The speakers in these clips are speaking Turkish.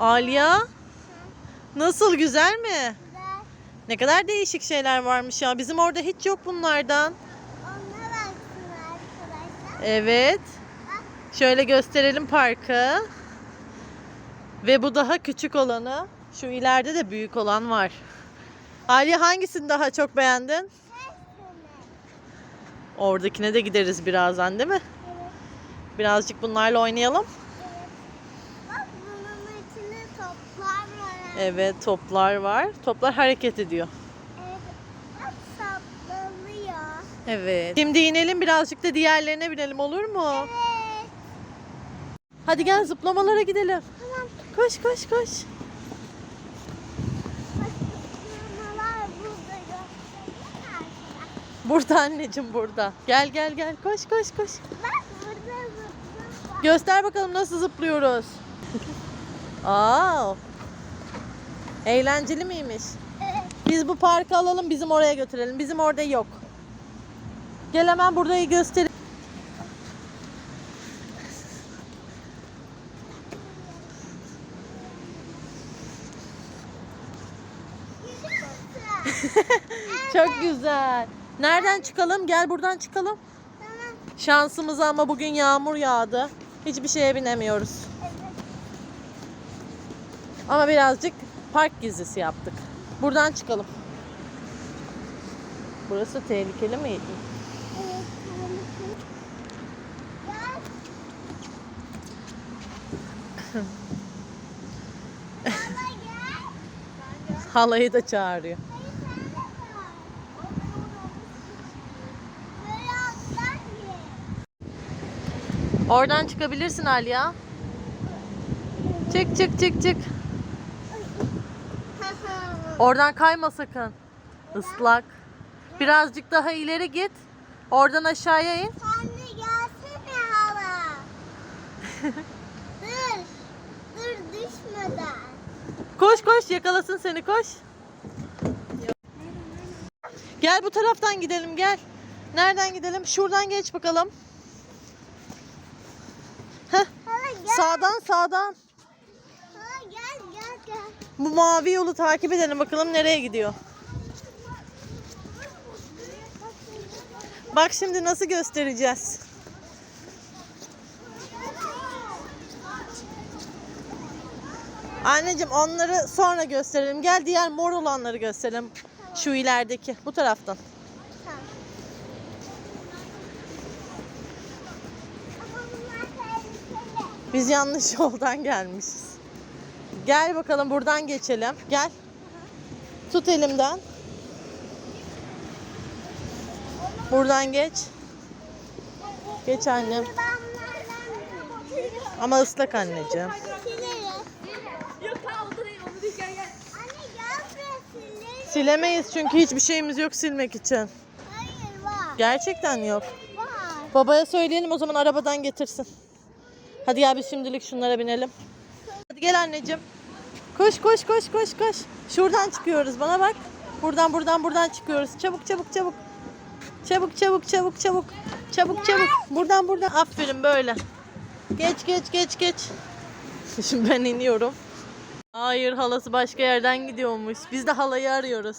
Aliya nasıl güzel mi? Güzel. Ne kadar değişik şeyler varmış ya. Bizim orada hiç yok bunlardan. Baksın arkadaşlar. Evet. Şöyle gösterelim parkı. Ve bu daha küçük olanı. Şu ileride de büyük olan var. Aliye hangisini daha çok beğendin? Oradakine de gideriz birazdan değil mi? Evet. Birazcık bunlarla oynayalım. Evet. Bak bunun içinde toplar var. Evet toplar var. Toplar hareket ediyor. Evet. Saplanıyor. Evet. Şimdi inelim birazcık da diğerlerine binelim olur mu? Evet. Hadi gel zıplamalara gidelim. Tamam. Koş koş koş. Burada. Burada anneciğim burada. Gel gel gel. Koş koş koş. Bak burada var. Göster bakalım nasıl zıplıyoruz. Aa. Eğlenceli miymiş? Evet. Biz bu parkı alalım bizim oraya götürelim. Bizim orada yok. Gel hemen burayı göster. Çok güzel. Nereden çıkalım? Gel buradan çıkalım. Tamam. Şansımıza ama bugün yağmur yağdı. Hiçbir şeye binemiyoruz. Ama birazcık park gezisi yaptık. Buradan çıkalım. Burası tehlikeli mi? Halayı da çağırıyor. Oradan çıkabilirsin Aliya. Çık çık çık çık. Oradan kayma sakın. Islak. Birazcık daha ileri git. Oradan aşağıya in. Anne gelsene hala. Dur. Dur düşmeden. Koş koş yakalasın seni koş. Gel bu taraftan gidelim gel. Nereden gidelim? Şuradan geç bakalım. Heh, Hala sağdan sağdan. Hala gel gel gel. Bu mavi yolu takip edelim bakalım nereye gidiyor. Bak şimdi nasıl göstereceğiz. Anneciğim onları sonra gösterelim. Gel diğer mor olanları gösterelim. Şu ilerideki bu taraftan. Biz yanlış yoldan gelmişiz. Gel bakalım buradan geçelim. Gel. Tut elimden. Buradan geç. Geç annem. Ama ıslak anneciğim. Silemeyiz çünkü hiçbir şeyimiz yok silmek için. Hayır var. Gerçekten yok. Var. Babaya söyleyelim o zaman arabadan getirsin. Hadi gel biz şimdilik şunlara binelim. Gel anneciğim. Koş koş koş koş koş. Şuradan çıkıyoruz bana bak. Buradan buradan buradan çıkıyoruz. Çabuk çabuk çabuk. Çabuk çabuk çabuk çabuk. Çabuk çabuk. Buradan buradan. Aferin böyle. Geç geç geç geç. Şimdi ben iniyorum. Hayır halası başka yerden gidiyormuş. Biz de halayı arıyoruz.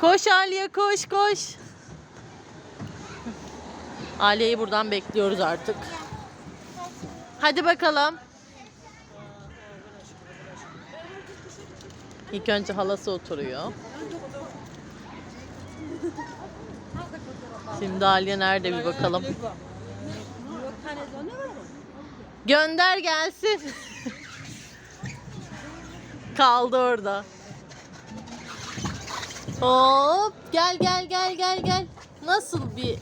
Koş Aliye koş koş. Aliye'yi buradan bekliyoruz artık. Hadi bakalım. İlk önce halası oturuyor. Şimdi Aliye nerede bir bakalım. Gönder gelsin. Kaldı orada. Hop gel gel gel gel gel. Nasıl bir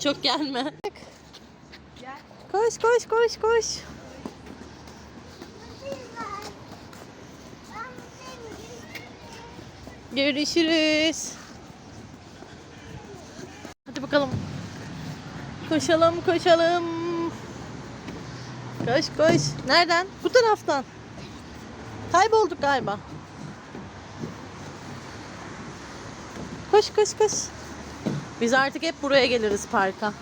çok gelme. Koş koş koş koş. Görüşürüz. Hadi bakalım. Koşalım koşalım. Koş koş. Nereden? Bu taraftan. Kaybolduk galiba. Koş koş koş. Biz artık hep buraya geliriz parka.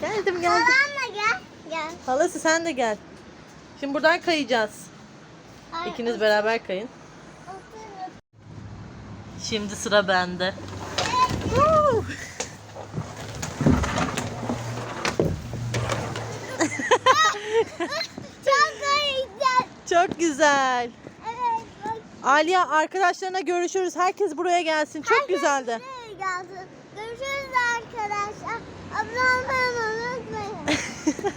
Geldim geldim. Anne gel. Gel. Halası sen de gel. Şimdi buradan kayacağız. Ay, İkiniz beraber kayın. Şimdi sıra bende. Çok güzel. Çok güzel. Evet. Bak. Aliya arkadaşlarına görüşürüz. Herkes buraya gelsin. Çok Herkes güzeldi. buraya gelsin. Görüşürüz arkadaşlar. Abone olmayı unutmayın.